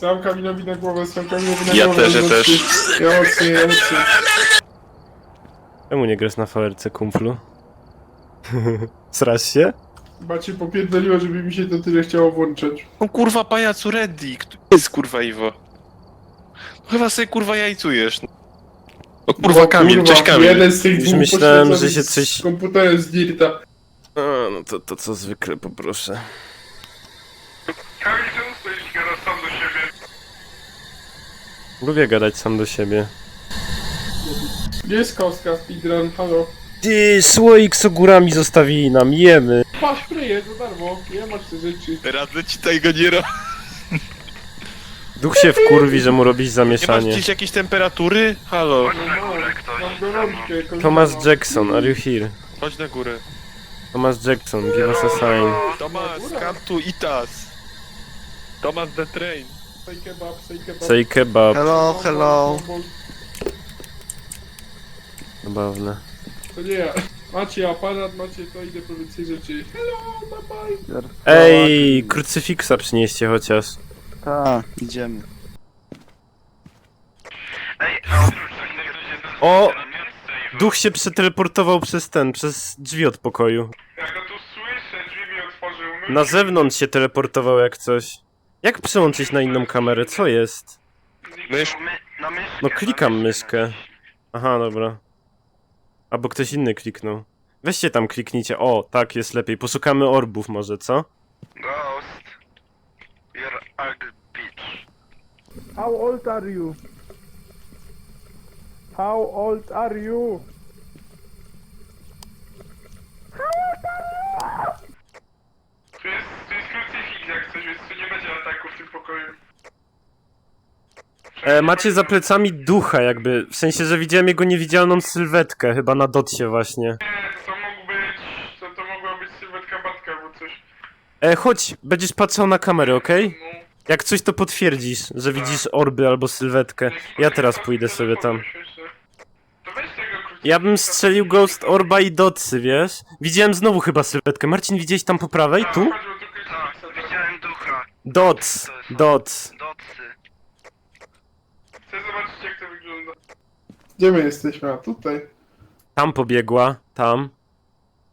Sam Kamilowi na głowę, sam Kamilowi na Ja głowę. też, ja mocniej. też. Ja mocniej, ja mocniej. Czemu nie grasz na VRC kumplu? Srasz się? Macie popierdoliło, żeby mi się to tyle chciało włączać. O kurwa pajacu Reddy, kto jest kurwa Iwo? Chyba sobie kurwa jajcujesz. O kurwa No, Kamil, kurwa, cześć Kamil. Jeden z tych Już dwóch myślałem, że poświęconych się coś- z komputerem z Dirta. A, no to, to co zwykle poproszę. Kamil, czemu stoisz i gadasz sam do siebie? Lubię gadać sam do siebie. Gdzie jest kostka speedrun? Halo? Ty, słoik z ogórami zostawili nam, jemy. Patrz, kryje, za darmo. Nie masz te rzeczy. Radzę ci tego nie ro... Duch się wkurwi, że mu robisz Nie masz zamieszanie. gdzieś jakiejś temperatury? Halo, No mam, gorączkę. Thomas Jackson, are you here? chodź na górę. Thomas Jackson, give us a sign. Tomas, come to eat us. Tomas the train. Say kebab, say kebab. Say kebab. Hello, hello. Zabawne. To nie ja. Macie aparat, macie to, idę po więcej rzeczy. Hello, bye bye. Ej, krucyfiksa przynieście chociaż. Tak, idziemy. O! Duch się przeteleportował przez ten, przez drzwi od pokoju. Jak to tu słyszę, drzwi mi otworzył. My... Na zewnątrz się teleportował jak coś. Jak przełączyć na inną kamerę? Co jest? Mysz, No klikam myszkę. Aha, dobra. Albo ktoś inny kliknął. Weźcie tam kliknijcie. O, tak jest lepiej. Poszukamy orbów może, co? Ghost, you're ugly bitch. How old are you? How old are you? Tu jest, tu jest krucyfiks jak coś, więc tu nie będzie ataku w tym pokoju. E, macie za plecami ducha jakby. W sensie, że widziałem jego niewidzialną sylwetkę. Chyba na dotsie właśnie. Nie, to mógł być, to, to mogła być sylwetka Batka albo coś. E, chodź, będziesz patrzał na kamerę, okej? No. Jak coś to potwierdzisz, że widzisz orby albo sylwetkę. Ja teraz pójdę sobie tam. To weź tego krucyfiksa. Ja bym strzelił Ghost Orba i Dotsy, wiesz? Widziałem znowu chyba sylwetkę. Marcin, widziałeś tam po prawej? Tu? Chodź, bo tu Tak, krucyfiksa. widziałem ducha. Dots, Dots. Docy. Chcę zobaczyć jak to wygląda. Gdzie my jesteśmy? A tutaj. Tam pobiegła, tam.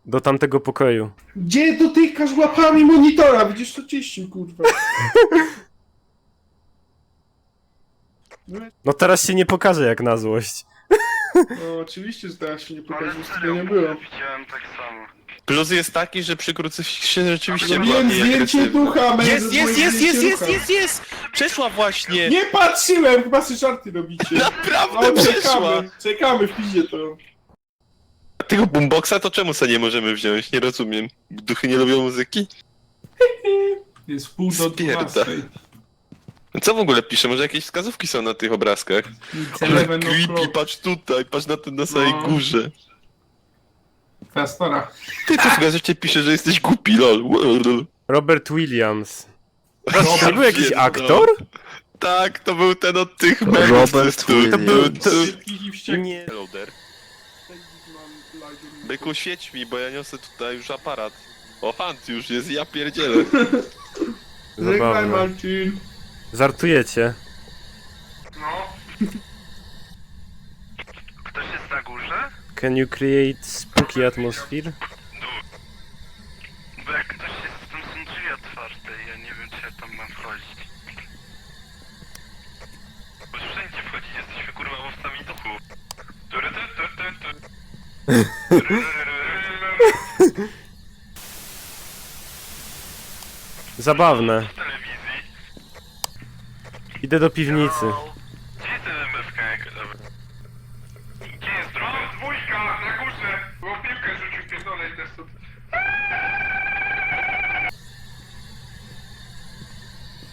Do tamtego pokoju. Gdzie dotykasz łapami monitora? Widzisz to ciścił, kurwa. No teraz się nie pokaże jak na złość. No oczywiście, że teraz się nie pokaże, że tego nie było. widziałem tak samo. plus jest taki, że przy krucyfiksie rzeczywiście Zrobiłem była zdjęcie agresywna. ducha, Jest, jest, zrobiłem jest, jest, zdjęcie jest, ducha. jest, jest! Przeszła właśnie! Nie patrzyłem, chyba sobie żarty robicie. Naprawdę No, przeszła! czekamy, czekamy, wpiszcie to. Tego boomboxa to czemu sobie nie możemy wziąć? Nie rozumiem. Duchy nie lubią muzyki? Jest pół do Spierda. 12. Co w ogóle pisze? Może jakieś wskazówki są na tych obrazkach? It's Ale 11 creepy, o'clock. patrz tutaj, patrz na, ten, na samej No. górze. Stara. Ty tu w gazecie pisze, że jesteś głupi. Lol. Robert Williams. To był jakiś aktor? Tak, to był ten od tych. Robert to, to był Williams. to... Wszystkich i wściekłych Nie. Loader. Byku, świeć mi, bo ja niosę tutaj już aparat. O, Hunt już jest, ja pierdzielę. Żegnaj Zabawne. Marcin. Żartujecie. No. Ktoś jest na górze? Can you create spooky atmosphere? Bo jak ktoś jest, tam są drzwi otwarte i ja nie wiem, czy ja tam mam wchodzić. Bo wszędzie wchodzić, jesteśmy kurwa łowcami duchu. Tury, tu, tu, tu, tu. Zabawne. Telewizji. Idę do piwnicy. Gdzie jest ten MFK? jak-. Gdzie jest druga? Dwójka na górze. Bo piłkę rzucił pierdolę i też tu.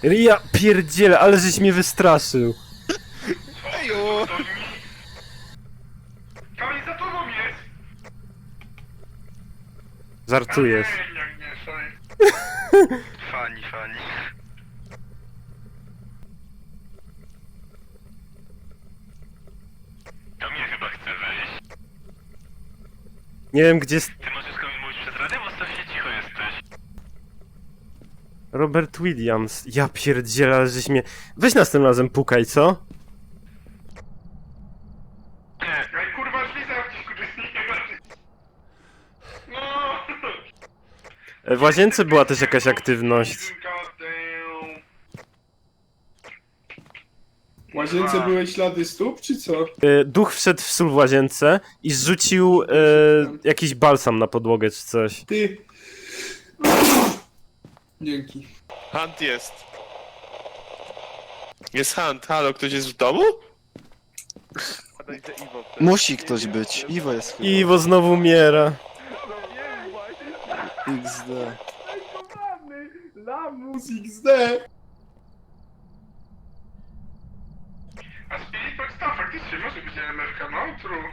Ja pierdzielę, ale żeś mnie wystraszył. Ejo! Kamil za tobą jest. Żartujesz. Nie, nie, nie, sorry. Fani, fani. To mnie chyba chce wejść. Nie wiem gdzie... s- Ty możesz komuś mówić przez radio, bo strasznie cicho jesteś. Robert Williams. Ja pierdzielę, żeś mnie... Weź następnym razem pukaj, co? Ej, kurwa, drzwi zamknij, kurwa, nie bardziej. No! E, W łazience była też jakaś aktywność. W łazience były ślady stóp, czy co? E, Duch wszedł w sól w łazience i zrzucił e, jakiś balsam na podłogę czy coś. Ty. Dzięki. Hunt jest. Jest Hunt, halo, ktoś jest w domu? Musi ktoś być. Iwo jest chyba. Iwo znowu umiera. XD. Lamus XD. A Spirit Box to faktycznie może być MFK, no true.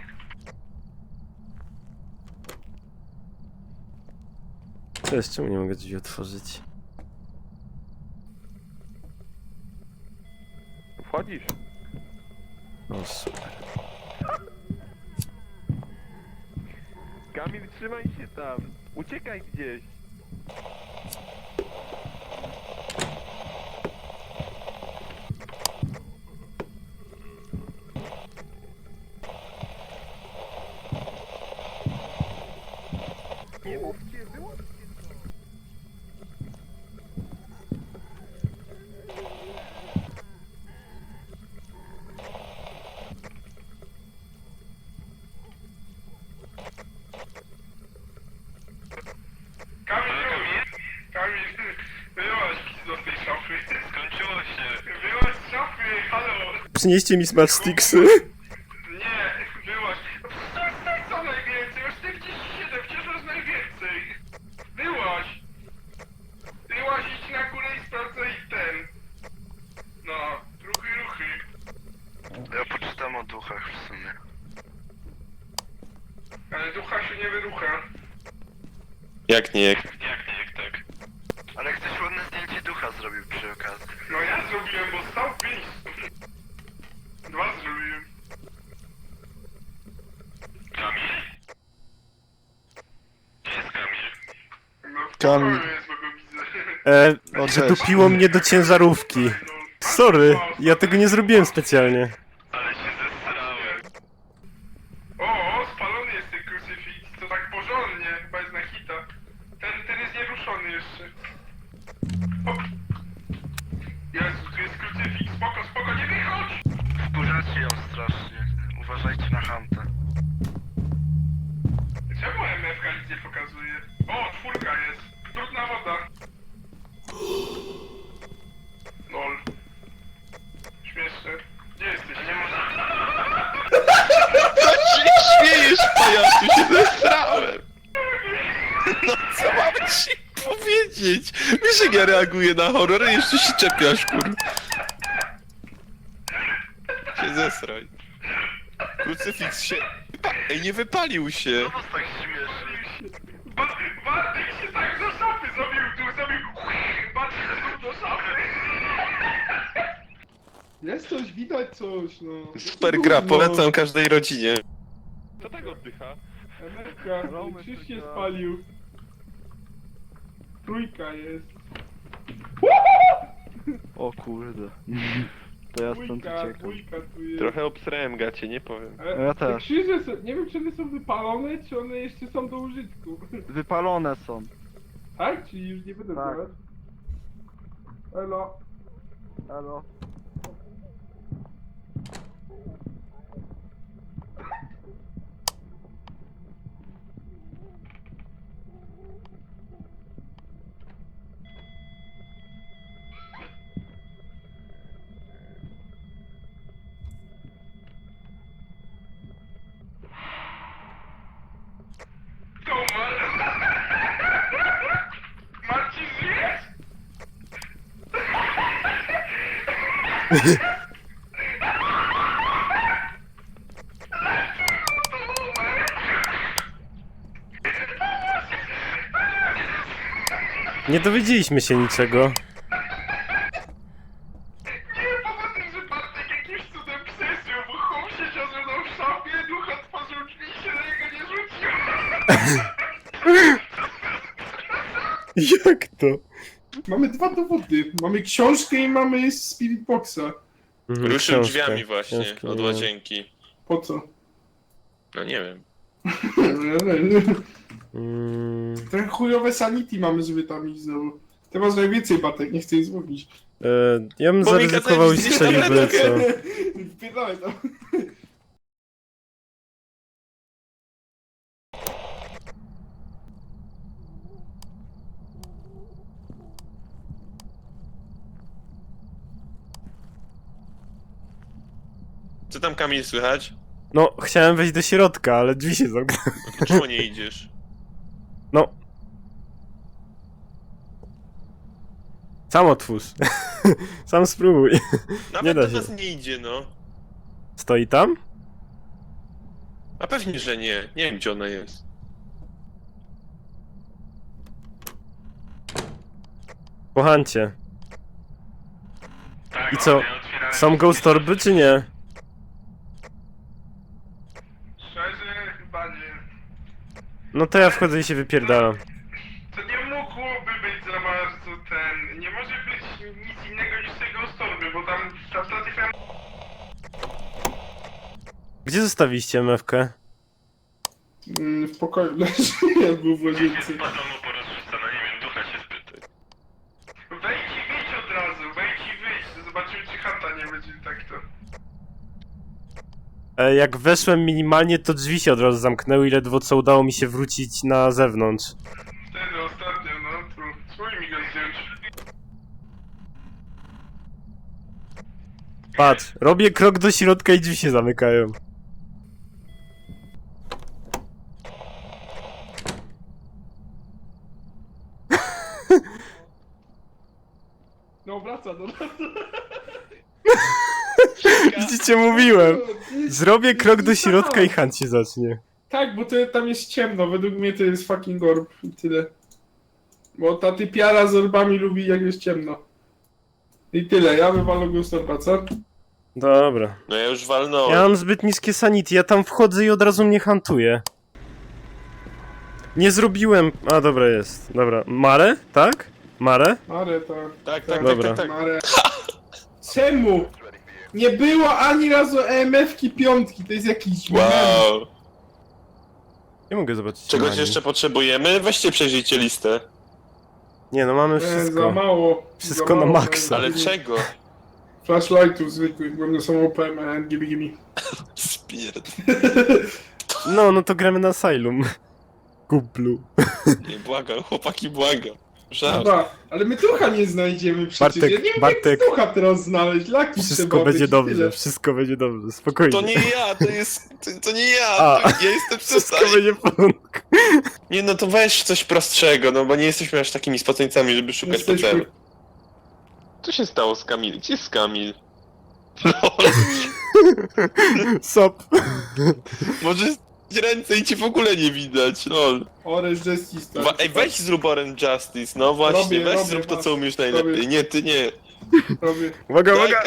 Cześć, czemu nie mogę drzwi otworzyć? Wchodzisz. O, super. Kamil, trzymaj się tam. Uciekaj gdzieś. Nie mówcie, wyłączcie Kamil, Kamil, wyłaź do tej szafy. Skończyło się. Wyłaź z szafy, halo. Przynieście mi smart sticksy. Nie, wyłaź. Tak, tak, co najwięcej? Już 47, wciąż masz najwięcej. Idź na górę i sprawdzaj ten. No, ruchy, ruchy. Ja poczytam o duchach w sumie. Ale ducha się nie wyrucha. Jak nie, jak... Jak nie, jak tak. Ale ktoś ładne zdjęcie ducha zrobił przy okazji. No ja zrobiłem, bo stał w miejscu. Dwa zrobiłem. Kamil? Gdzie jest Kamil? No w Kamil. pokoju jest, bo go widzę. E, O, cześć. przytupiło mnie do ciężarówki. Sorry, ja tego nie zrobiłem specjalnie. Ale się zesrałem. O, o, spalony jest ten krucyfiks, to tak porządnie, chyba jest na hita. Ten, ten jest nieruszony jeszcze. Jezu, tu jest krucyfiks, spoko, spoko, nie wychodź! Wkurzacie ją strasznie. Uważajcie na Hanta. Czemu MFK nic nie pokazuje? O, czwórka jest. Trudna woda. Lol. Śmieszne. Gdzie jesteś? Nie można... Co się śmiejesz, pajacu? Się zesrałem. No co mam ci powiedzieć? Wiesz, jak ja reaguję na horror i jeszcze się czepiasz, kur... Się zesraj. Krucyfiks się... Ej, nie wypalił się. Co Jest coś, widać coś, no. Super gra, polecam każdej rodzinie. Kto tak oddycha? MFK, Krzyż się spalił. Trójka jest. O kurde. To ja stąd Dwójka, uciekam. dwójka tu jest. Trochę obsrałem gacie, nie powiem. E, Ja te też. Krzyże są, nie wiem czy one są wypalone, czy one jeszcze są do użytku. Wypalone są. Tak? Czyli już nie będę Tak. działać? Elo. Halo. Nie dowiedzieliśmy się niczego. Nie, poza tym, że Bartek jakimś cudem przeżył, bo chłop siedział ze mną w szafie, duch otworzył drzwi i się na niego nie rzucił. Jak to? Mamy dwa dowody. Mamy książkę i mamy Spirit Boxa. Mhm. Ruszył książkę, drzwiami właśnie książkę, od nie łazienki. Po co? No nie wiem. Mm. Te chujowe sanity mamy z wytami znowu. Ty masz najwięcej batek, nie chcę jej złowić. e, ja bym Bo zaryzykował kazałeś zjeść ścieliby, co? Tam. Co tam Kamil słychać? No, chciałem wejść do środka, ale drzwi się zamknęły. Czemu nie idziesz? No. Sam otwórz. Sam spróbuj. Nawet nie da się. nie idzie, no. Stoi tam? A pewnie, że nie. Nie wiem, gdzie ona jest. Kochancie. I co? Są ghost orby, czy nie? No to ja wchodzę i się wypierdalam. To nie mógłby być za bardzo ten. Nie może być nic innego niż tego sorby, bo tam ta stacja. Gdzie zostawiliście mewkę? Mm, W pokoju leży, jak był w łazience. mu po rozrzucana, nie wiem, ducha się spytaj. Wejdź i wyjdź od razu, wejdź i wyjdź. Zobaczymy, czy chata nie będzie tak to. E, jak weszłem minimalnie, to drzwi się od razu zamknęły Ile ledwo co udało mi się wrócić na zewnątrz. Wtedy ostatnio, no, tu swój mi. Patrz, robię krok do środka i drzwi się zamykają. No wraca do nas. Widzicie, mówiłem. Zrobię krok do środka i Hunt się zacznie. Tak, bo to, tam jest ciemno. Według mnie to jest fucking orb i tyle. Bo ta typiara z orbami lubi jak jest ciemno. I tyle, ja wywalę go z orba, co? Dobra. No ja już walnąłem. Ja mam zbyt niskie sanity, ja tam wchodzę i od razu mnie hantuje. Nie zrobiłem... A, dobra jest. Dobra. Mare? Tak? Mare? Mare, tak. Tak, tak, tak, tak, tak Dobra. tak, tak. Mare. Czemu? Nie było ani razu EMF-ki piątki, to jest jakiś... Wow. Nie mogę zobaczyć. Czegoś ani. jeszcze potrzebujemy? Weźcie przejrzyjcie listę. Nie, no mamy E, Za mało. Wszystko za mało, na maksa. Ale czego? Flashlightów zwykłych, bo one są OP, man, gibi gibi. Spierd. No, no to gramy na Asylum. Kuplu. Nie błagam, chłopaki błagam. Że... Chyba, ale my ducha nie znajdziemy przecież. Bartek, ja nie wiem, Bartek. jak ducha teraz znaleźć. Laki Wszystko będzie być, dobrze, wszystko będzie dobrze, spokojnie. To nie ja, to jest. To, to nie ja, A. to, ja jestem Wszystko będzie. Nie no to weź coś prostszego, no bo nie jesteśmy aż takimi spaceńcami, żeby szukać Jesteśmy- hotelu. Co się stało z Kamil? Gdzie jest Kamil? Lol, Sop. Może ręce i cię w ogóle nie widać, lol. Orange Justice. tak? Wa- Ej, weź zrób Orange Justice, no właśnie, Robię, weź robię, zrób to, co umiesz najlepiej. robię. Nie, ty nie. Uwaga, Daj uwaga!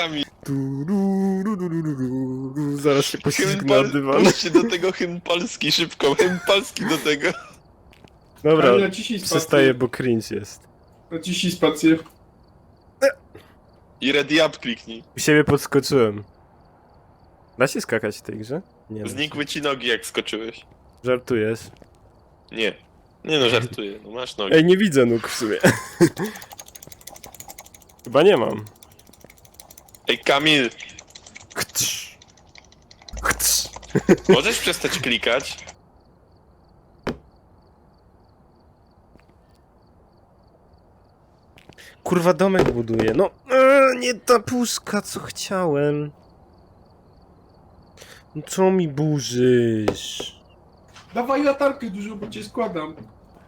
Zaraz się hymn poślizgnę dywan. pal- się do tego hymn polski, szybko, hymn polski do tego. Dobra, Kamil, bo cringe jest. Naciśnij spację. I ready up kliknij. U siebie podskoczyłem. Da się skakać w tej grze? Nie Znikły ci nogi, jak skoczyłeś. Żartujesz. Nie. Nie no, żartuję. No masz nogi. Ej, nie widzę nóg w sumie. Chyba nie mam. Ej, Kamil, Chcz. Chcz. możesz przestać klikać? Kurwa domek buduje. No, e, nie ta puszka, co chciałem. No co mi burzysz? Dawaj latarkę dużo, bo cię składam.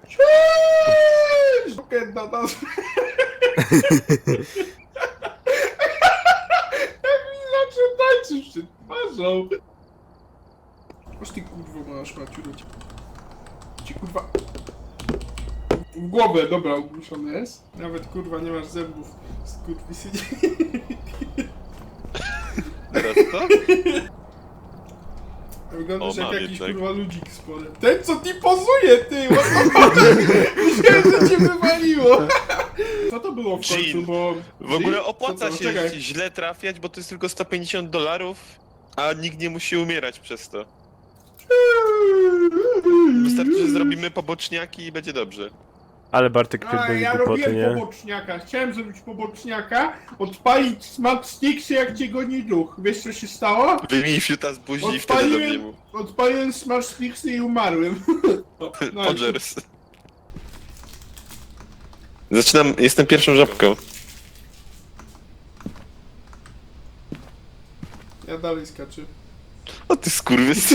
Cześć! Okenda nas. Emila, czy tańczysz przed twarzą? Aż ty kurwa masz, Maciu, leci. Ci kurwa... W głowę, dobra, ogłuszony jest. Nawet kurwa nie masz zębów. Skurwysy. Teraz to? Wyglądasz O, jak mam jakiś jednak. kurwa ludzik z. Ten co ti pozuje, ty! What the fuck? Myślałem, że cię wywaliło! co to było w końcu, Jean. bo... W ogóle opłaca Co to? się Czekaj. źle trafiać, bo to jest tylko 150 dolarów, a nikt nie musi umierać przez to. Wystarczy, że zrobimy poboczniaki i będzie dobrze. Ale Bartek A, pierdoli ja głupoty, robiłem nie? poboczniaka. Chciałem zrobić poboczniaka, odpalić smart sticksy jak cię goni duch. Wiesz co się stało? Wyjmij fiuta z buzi i wtedy Odpaliłem, dobie mu. odpaliłem smart sticksy i umarłem. No, i- Podgers. Zaczynam, jestem pierwszą żabką. Ja dalej skaczę. O ty skurwys.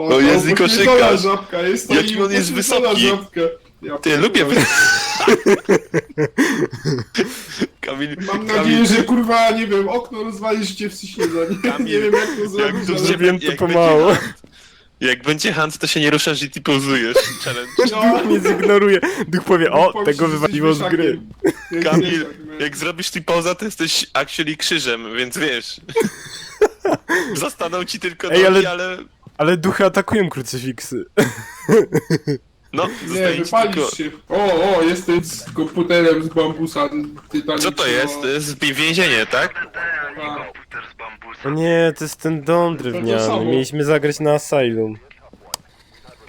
O, O, jest i upośledzona koszykarz. żabka, jest to Jaki on jest wysoki. Żabka. Ja Ty, lubię wy... Kamil, Mam Kamil, nadzieję, że kurwa, nie wiem, okno rozwalisz cię w ciśnienie. Nie, nie wiem jak to jak zrobić, tu ale... Zrobiłem to jak pomału. będzie hand- Jak będzie hand, to się nie ruszasz i ty pauzujesz. Challenge. Duch mnie zignoruje. Duch powie, o, tego wywaliło z gry. Kamil, no. Jak zrobisz ty pauza, to jesteś actually krzyżem, więc wiesz. Zostaną ci tylko Ej, nogi, ale- ale... Ale duchy atakują krucyfiksy. No, Nie, zostaje ci wypalisz tylko... się. O, o, jestem z komputerem z bambusa. tytanicznego. Co to jest? To jest więzienie, tak? O nie, to jest ten dom drewniany. samo. Mieliśmy zagrać na Asylum.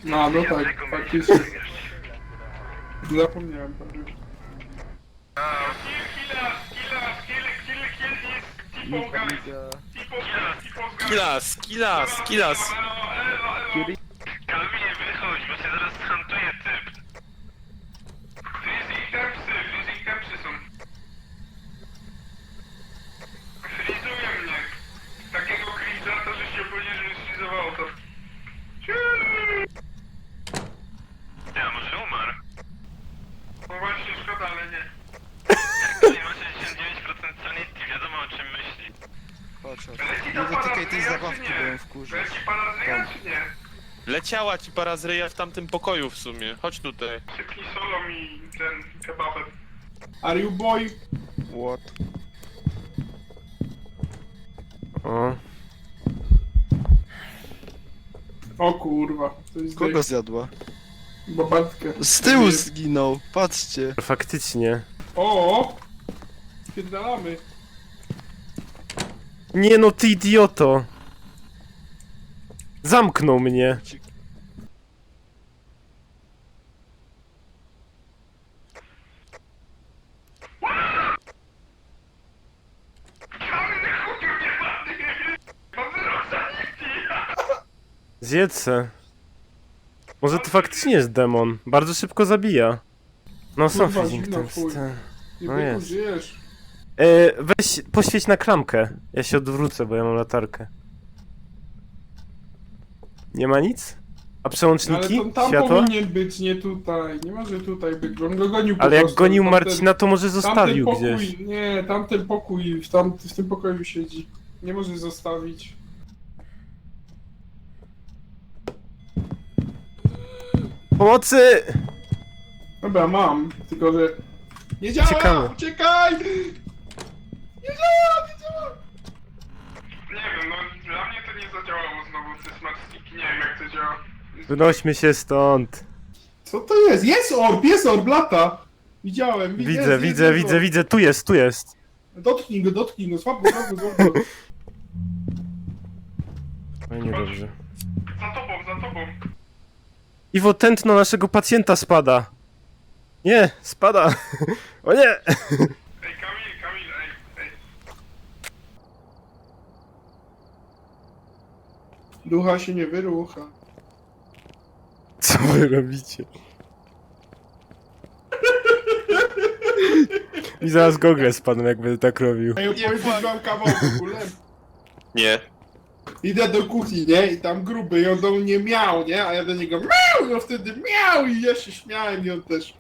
No, no tak, faktycznie. Zapomniałem. Kilas, kilas, kilas. Elo. Kamil, wychodź, bo się zaraz hantuje typ. Freezing tempsy, freezing tempsy są. Frizuje mnie. Takiego cringe'a to, że się powiedzieć, że sfrizowało to. Ja, może umarł. No właśnie, szkoda, ale nie. Kamil ma 69% sanity, wiadomo o czym myśli. Chodź, chodź. Leci Nie ta dotykaj tej parazyja, zabawki, czy ją nie? wkurzę. Leci parazyja, czy nie? Leciała ci para z ryja w tamtym pokoju w sumie. Chodź tutaj. Szybki solo mi ten kebabem. Are you boy? What? O. O kurwa, to jest Kogo zjadła? Babatkę. Z tyłu zginął, patrzcie. Faktycznie. O! Spierdalamy. Nie no, ty idioto! Zamknął mnie. Zjedz se. Może to faktycznie jest demon. Bardzo szybko zabija. No są Kurwa, freezing zimno, temps. chuj. te. Nie No jest. żyjesz. E, weź, poświeć na klamkę. Ja się odwrócę, bo ja mam latarkę. Nie ma nic? A Ale przełączniki? to tam Światła? powinien być, nie tutaj. Nie może tutaj być, bo on go gonił po Ale jak prostu. gonił Tamten- Marcina, to może zostawił tamten gdzieś. pokój, Nie, tamten pokój, w, tam, w tym pokoju siedzi. Nie może zostawić. Pomocy! Dobra, mam, tylko że... Nie działa! Uciekamy. Uciekaj! Nie działa, nie działa! Nie wiem, no dla mnie to nie zadziałało znowu te smart sticki, nie wiem jak to działa. Wynośmy się stąd. Co to jest? Jest orb, jest orb, lata! Widziałem, wi- Widzę, jest, widzę, jest, widzę, jest widzę. Tu jest, tu jest. orb. Dotknij go, dotknij go, złap go, złap go, złap go. No i niedobrze. Za tobą, za tobą. Iwo, tętno naszego pacjenta spada. Nie, spada. O nie! Ej, Kamil, Kamil, ej, ej. Ducha się nie wyrucha. Co wy robicie? I zaraz gogle spadną, jak będę tak robił. Wam kawał w ogóle. Nie. Idę do kuchni, nie? I tam gruby i on do mnie miał, nie? A ja do niego miał, i on wtedy miał i ja się śmiałem i on też.